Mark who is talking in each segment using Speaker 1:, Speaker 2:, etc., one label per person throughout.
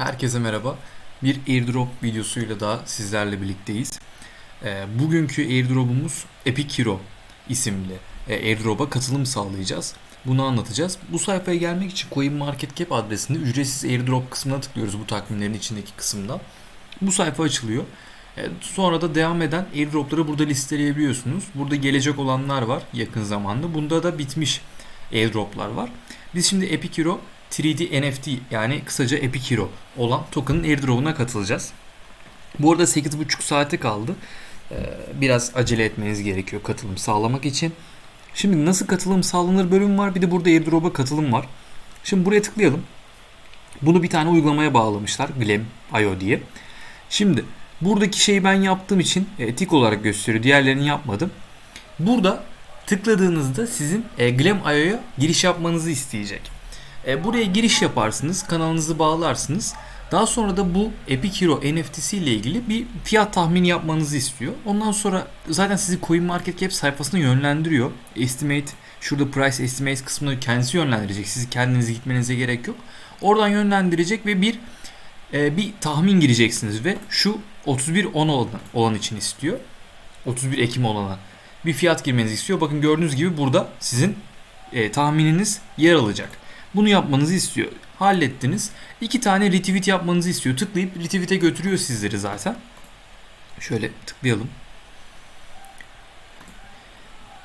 Speaker 1: Herkese merhaba. Bir airdrop videosuyla daha sizlerle birlikteyiz. Ee, bugünkü airdrop'umuz Epic Hero isimli e, airdrop'a katılım sağlayacağız. Bunu anlatacağız. Bu sayfaya gelmek için CoinMarketCap adresinde ücretsiz airdrop kısmına tıklıyoruz bu takvimlerin içindeki kısımda. Bu sayfa açılıyor. E, sonra da devam eden airdropları burada listeleyebiliyorsunuz. Burada gelecek olanlar var yakın zamanda. Bunda da bitmiş airdroplar var. Biz şimdi Epic Hero 3D NFT yani kısaca Epic Hero olan token'ın airdrop'una katılacağız. Bu arada 8,5 saate kaldı. Ee, Biraz acele etmeniz gerekiyor katılım sağlamak için. Şimdi nasıl katılım sağlanır bölüm var. Bir de burada airdrop'a katılım var. Şimdi buraya tıklayalım. Bunu bir tane uygulamaya bağlamışlar. Glam.io diye. Şimdi buradaki şeyi ben yaptığım için e, tik olarak gösteriyor. Diğerlerini yapmadım. Burada tıkladığınızda sizin e, Glam.io'ya giriş yapmanızı isteyecek. E, buraya giriş yaparsınız, kanalınızı bağlarsınız. Daha sonra da bu Epic Hero NFT'si ile ilgili bir fiyat tahmini yapmanızı istiyor. Ondan sonra zaten sizi CoinMarketCap sayfasına yönlendiriyor. Estimate, şurada price estimate kısmını kendisi yönlendirecek. Siz kendiniz gitmenize gerek yok. Oradan yönlendirecek ve bir e, bir tahmin gireceksiniz ve şu 31 10 olan, olan için istiyor. 31 Ekim olana bir fiyat girmenizi istiyor. Bakın gördüğünüz gibi burada sizin e, tahmininiz yer alacak. Bunu yapmanızı istiyor. Hallettiniz. İki tane retweet yapmanızı istiyor. Tıklayıp retweet'e götürüyor sizleri zaten. Şöyle tıklayalım.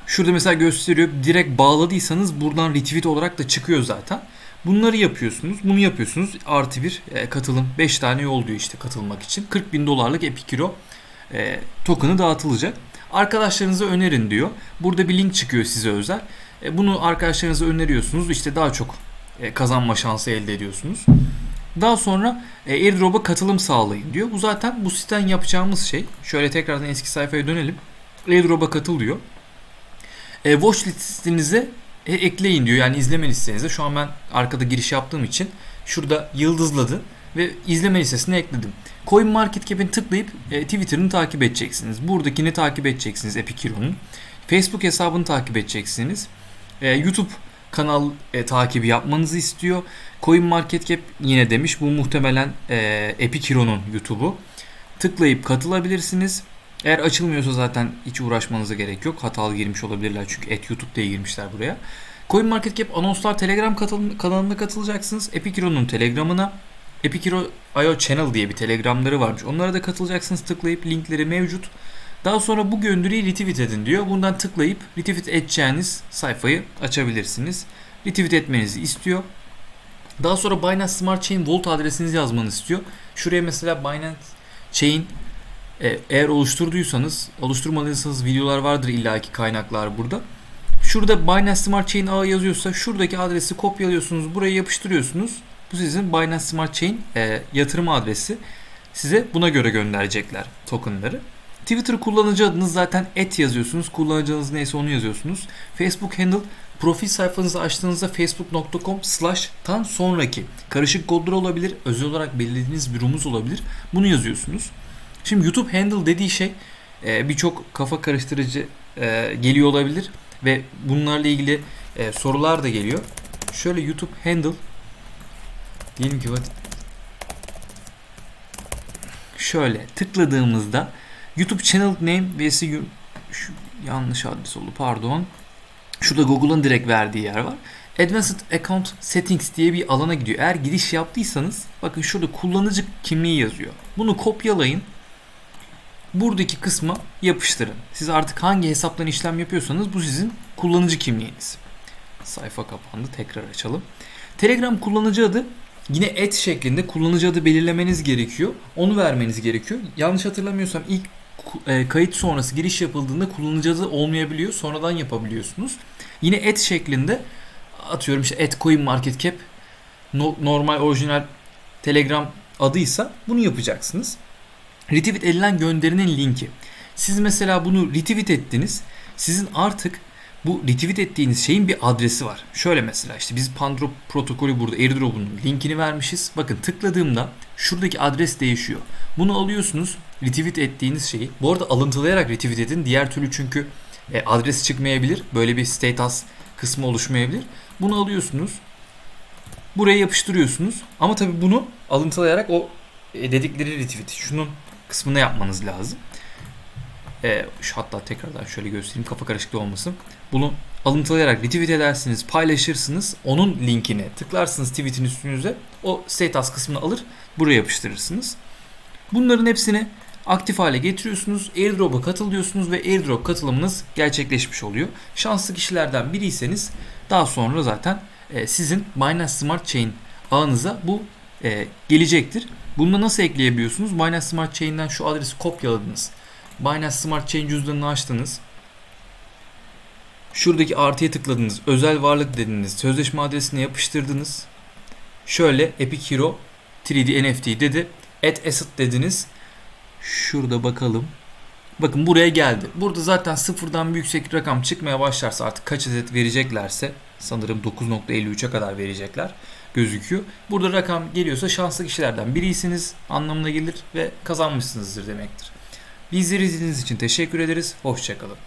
Speaker 1: Şurada mesela gösteriyor. Direkt bağladıysanız buradan retweet olarak da çıkıyor zaten. Bunları yapıyorsunuz. Bunu yapıyorsunuz. Artı bir e, katılım. 5 tane yol diyor işte katılmak için. 40 bin dolarlık Epic Hero e, token'ı dağıtılacak. Arkadaşlarınıza önerin diyor. Burada bir link çıkıyor size özel. E, bunu arkadaşlarınıza öneriyorsunuz. İşte daha çok e, kazanma şansı elde ediyorsunuz. Daha sonra e, airdrop'a katılım sağlayın diyor. Bu zaten bu siten yapacağımız şey. Şöyle tekrardan eski sayfaya dönelim. Airdrop'a katılıyor. E, watch listinize e, ekleyin diyor. Yani izleme listenize. Şu an ben arkada giriş yaptığım için şurada yıldızladı ve izleme listesine ekledim. CoinMarketCap'in tıklayıp e, Twitter'ını takip edeceksiniz. Buradakini takip edeceksiniz Epic. Facebook hesabını takip edeceksiniz. E, YouTube kanal e, takibi yapmanızı istiyor. CoinMarketCap yine demiş bu muhtemelen e, Epic YouTube'u. Tıklayıp katılabilirsiniz. Eğer açılmıyorsa zaten hiç uğraşmanıza gerek yok. Hatalı girmiş olabilirler çünkü et YouTube diye girmişler buraya. CoinMarketCap anonslar Telegram katıl kanalına katılacaksınız. Epic Telegram'ına Epic Hero Channel diye bir telegramları varmış. Onlara da katılacaksınız. Tıklayıp linkleri mevcut. Daha sonra bu gönderiyi retweet edin diyor. Bundan tıklayıp retweet edeceğiniz sayfayı açabilirsiniz. Retweet etmenizi istiyor. Daha sonra Binance Smart Chain Vault adresinizi yazmanızı istiyor. Şuraya mesela Binance Chain e, eğer oluşturduysanız, oluşturmadıysanız videolar vardır illaki kaynaklar burada. Şurada Binance Smart Chain ağı yazıyorsa şuradaki adresi kopyalıyorsunuz, buraya yapıştırıyorsunuz. Bu sizin Binance Smart Chain e, yatırım adresi. Size buna göre gönderecekler tokenları. Twitter kullanıcı adınız zaten et yazıyorsunuz. Kullanıcınız neyse onu yazıyorsunuz. Facebook handle profil sayfanızı açtığınızda facebook.com slash tan sonraki karışık kodlar olabilir. Özel olarak belirlediğiniz bir rumuz olabilir. Bunu yazıyorsunuz. Şimdi YouTube handle dediği şey e, birçok kafa karıştırıcı e, geliyor olabilir. Ve bunlarla ilgili e, sorular da geliyor. Şöyle YouTube handle diyelim ki şöyle tıkladığımızda YouTube channel name vs şu yanlış adres oldu pardon. Şurada Google'ın direkt verdiği yer var. Advanced Account Settings diye bir alana gidiyor. Eğer giriş yaptıysanız bakın şurada kullanıcı kimliği yazıyor. Bunu kopyalayın. Buradaki kısma yapıştırın. Siz artık hangi hesaptan işlem yapıyorsanız bu sizin kullanıcı kimliğiniz. Sayfa kapandı. Tekrar açalım. Telegram kullanıcı adı yine et şeklinde kullanıcı adı belirlemeniz gerekiyor. Onu vermeniz gerekiyor. Yanlış hatırlamıyorsam ilk kayıt sonrası giriş yapıldığında kullanıcı olmayabiliyor. Sonradan yapabiliyorsunuz. Yine et şeklinde atıyorum işte et coin market cap normal orijinal Telegram adıysa bunu yapacaksınız. Retweet edilen gönderinin linki. Siz mesela bunu retweet ettiniz. Sizin artık bu retweet ettiğiniz şeyin bir adresi var. Şöyle mesela işte biz Pandro protokolü burada airdrop'un linkini vermişiz. Bakın tıkladığımda şuradaki adres değişiyor. Bunu alıyorsunuz retweet ettiğiniz şeyi. Bu arada alıntılayarak retweet edin. Diğer türlü çünkü e, adres çıkmayabilir. Böyle bir status kısmı oluşmayabilir. Bunu alıyorsunuz. Buraya yapıştırıyorsunuz. Ama tabii bunu alıntılayarak o e, dedikleri retweet şunun kısmına yapmanız lazım. E, hatta tekrardan şöyle göstereyim kafa karışıklığı olmasın. Bunu alıntılayarak retweet edersiniz, paylaşırsınız. Onun linkine tıklarsınız tweetin üstünüze. O status kısmını alır, buraya yapıştırırsınız. Bunların hepsini aktif hale getiriyorsunuz. Airdrop'a katıl diyorsunuz ve airdrop katılımınız gerçekleşmiş oluyor. Şanslı kişilerden biriyseniz daha sonra zaten e, sizin Binance Smart Chain ağınıza bu e, gelecektir. Bunu nasıl ekleyebiliyorsunuz? Binance Smart Chain'den şu adresi kopyaladınız. Binance Smart Chain cüzdanını açtınız. Şuradaki artıya tıkladınız. Özel varlık dediniz. Sözleşme adresine yapıştırdınız. Şöyle Epic Hero 3D NFT dedi. Add asset dediniz. Şurada bakalım. Bakın buraya geldi. Burada zaten sıfırdan bir yüksek rakam çıkmaya başlarsa artık kaç adet vereceklerse sanırım 9.53'e kadar verecekler gözüküyor. Burada rakam geliyorsa şanslı kişilerden biriysiniz anlamına gelir ve kazanmışsınızdır demektir. Bizleri izlediğiniz için teşekkür ederiz. Hoşçakalın.